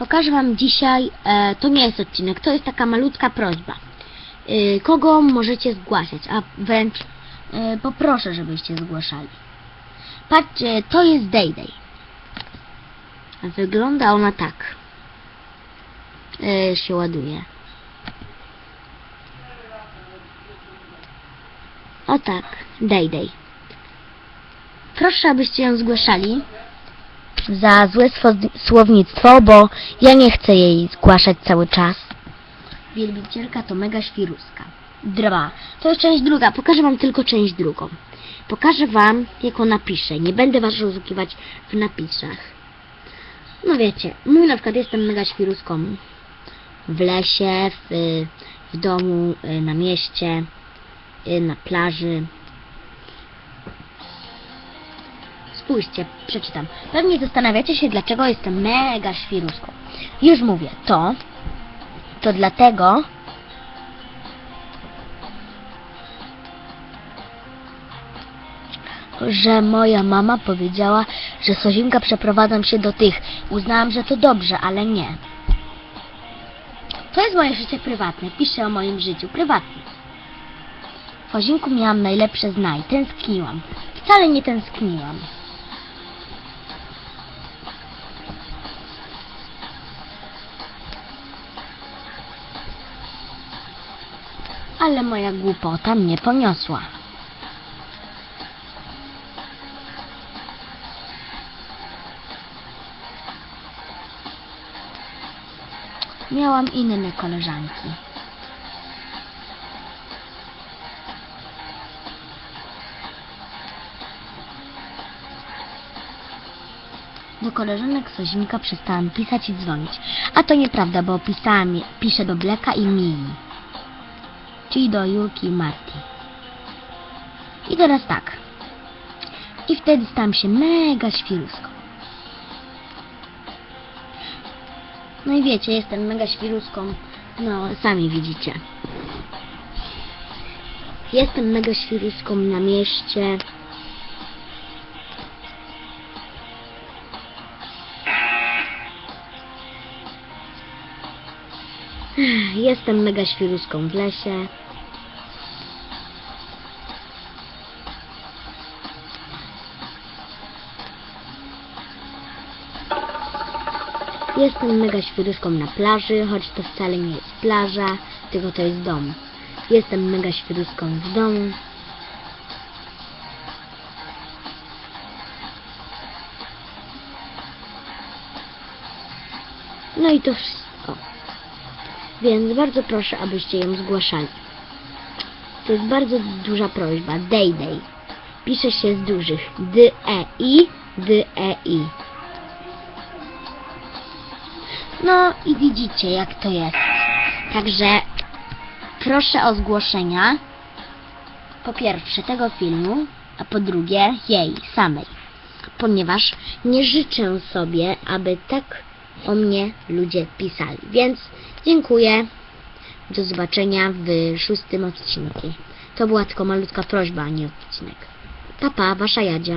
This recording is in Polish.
Pokażę Wam dzisiaj, e, to nie jest odcinek, to jest taka malutka prośba. E, kogo możecie zgłaszać, a wręcz e, poproszę, żebyście zgłaszali. Patrzcie, to jest Dayday. Wygląda ona tak. E, się ładuje. O tak, Dayday. Proszę, abyście ją zgłaszali za złe słownictwo, bo ja nie chcę jej zgłaszać cały czas. Wielbicielka to mega świruska. Dwa. To jest część druga. Pokażę wam tylko część drugą. Pokażę wam, jak ona pisze. Nie będę was rozłukiwać w napisach. No wiecie, mój na przykład jestem mega świruską. W lesie, w, w domu, y, na mieście, y, na plaży. Spójrzcie, przeczytam. Pewnie zastanawiacie się, dlaczego jestem mega świruską. Już mówię, to, to dlatego, że moja mama powiedziała, że Sozinka przeprowadzam się do tych. Uznałam, że to dobrze, ale nie. To jest moje życie prywatne. Piszę o moim życiu prywatnie. W Ozinku miałam najlepsze znaj. Tęskniłam. Wcale nie tęskniłam. Ale moja głupota mnie poniosła. Miałam inne koleżanki. Do koleżanek Sozinka przestałam pisać i dzwonić. A to nieprawda, bo pisałam, piszę do Bleka i Mii. Czyli do Julki Marti. I teraz tak. I wtedy stałam się mega świruską. No i wiecie, jestem mega świruską. No, sami widzicie. Jestem mega świruską na mieście. Jestem mega świruską w lesie. Jestem mega świruszką na plaży, choć to wcale nie jest plaża, tylko to jest dom. Jestem mega świruszką w domu. No i to wszystko. Więc bardzo proszę, abyście ją zgłaszali. To jest bardzo duża prośba. Dayday. Pisze się z dużych. D-E-I, D-E-I. No i widzicie jak to jest. Także proszę o zgłoszenia po pierwsze tego filmu, a po drugie jej samej. Ponieważ nie życzę sobie, aby tak o mnie ludzie pisali. Więc dziękuję. Do zobaczenia w szóstym odcinku. To była tylko malutka prośba, a nie odcinek. Papa, wasza Jadzia.